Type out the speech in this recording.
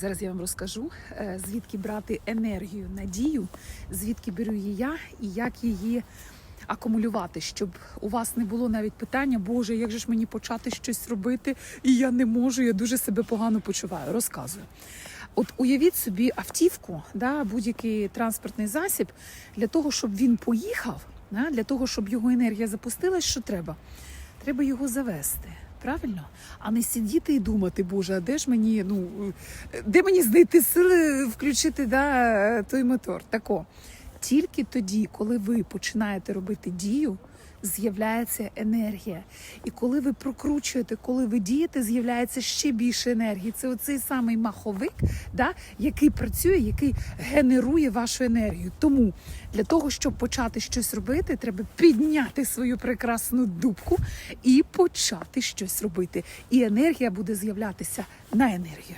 Зараз я вам розкажу, е, звідки брати енергію, надію, звідки беру її я і як її акумулювати, щоб у вас не було навіть питання, Боже, як же ж мені почати щось робити, і я не можу, я дуже себе погано почуваю. Розказую. От уявіть собі автівку, да, будь-який транспортний засіб, для того, щоб він поїхав, да, для того, щоб його енергія запустилась, що треба? Треба його завести. Правильно, а не сидіти і думати, Боже, а де ж мені, ну де мені знайти сили включити да, той мотор? Тако. Тільки тоді, коли ви починаєте робити дію, з'являється енергія. І коли ви прокручуєте, коли ви дієте, з'являється ще більше енергії. Це оцей самий маховик, да, який працює, який генерує вашу енергію. Тому для того, щоб почати щось робити, треба підняти свою прекрасну дубку і почати щось робити. І енергія буде з'являтися на енергію.